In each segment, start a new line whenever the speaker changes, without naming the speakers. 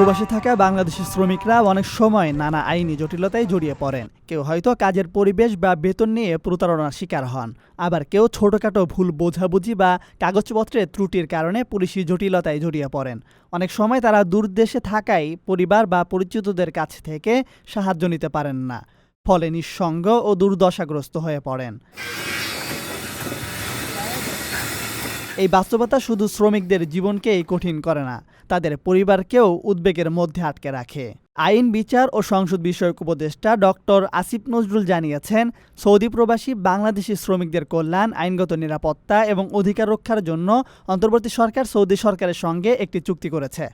প্রবাসে থাকা বাংলাদেশি শ্রমিকরা অনেক সময় নানা আইনি জটিলতায় জড়িয়ে পড়েন। কেউ হয়তো কাজের পরিবেশ বা বেতন নিয়ে প্রতারণার শিকার হন। আবার কেউ ছোটখাটো ভুল বোঝাবুঝি বা কাগজপত্রের ত্রুটির কারণে পুলিশি জটিলতায় জড়িয়ে পড়েন। অনেক সময় তারা দূর দেশে থাকায় পরিবার বা পরিচিতদের কাছ থেকে সাহায্য নিতে পারেন না, ফলে নিঃসঙ্গ ও দুর্দশাগ্রস্ত হয়ে পড়েন। এই বাস্তবতা শুধু শ্রমিকদের জীবনকেই কঠিন করে না, তাদের পরিবারকেও উদ্বেগের মধ্যে আটকে রাখে। আইন, বিচার ও সংসদ বিষয়ক উপদেষ্টা ডক্টর আসিফ নজরুল জানিয়েছেন, সৌদি প্রবাসী বাংলাদেশি শ্রমিকদের কল্যাণ, আইনগত নিরাপত্তা এবং অধিকার রক্ষার জন্য অন্তর্বর্তী সরকার সৌদি সরকারের সঙ্গে একটি চুক্তি করেছে।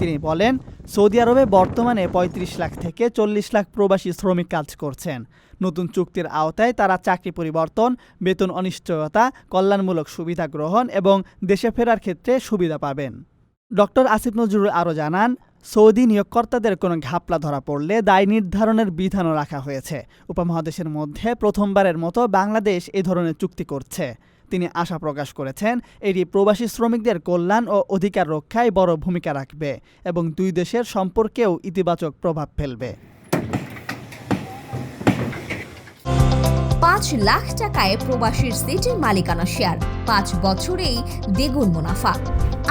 তিনি বলেন সৌদি আরবে বর্তমানে ৩৫ লাখ থেকে চল্লিশ লাখ প্রবাসী শ্রমিক কাজ করছেন। নতুন চুক্তির আওতায় তারা চাকরি পরিবর্তন, বেতন অনিশ্চয়তা, কল্যাণমূলক সুবিধা গ্রহণ এবং দেশে ফেরার ক্ষেত্রে সুবিধা পাবেন। ডক্টর আসিফ নজরুল আরও জানান, সৌদি নিয়োগকর্তাদের কোনো ঘাপলা ধরা পড়লে দায় নির্ধারণের বিধানও রাখা হয়েছে। উপমহাদেশের মধ্যে প্রথমবারের মতো বাংলাদেশ এ ধরনের চুক্তি করছে। তিনি আশা প্রকাশ করেছেন, এটি প্রবাসী শ্রমিকদের কল্যাণ ও অধিকার রক্ষায় বড় ভূমিকা রাখবে এবং দুই দেশের সম্পর্কেও ইতিবাচক প্রভাব ফেলবে।
পাঁচ লাখ টাকায় প্রবাসীর সিটির মালিকানা শেয়ার, পাঁচ বছরেই দ্বিগুণ মুনাফা।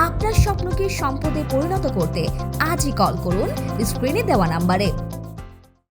আপনার স্বপ্নকে সম্পদে পরিণত করতে আজই কল করুন স্ক্রিনে দেওয়া নাম্বারে।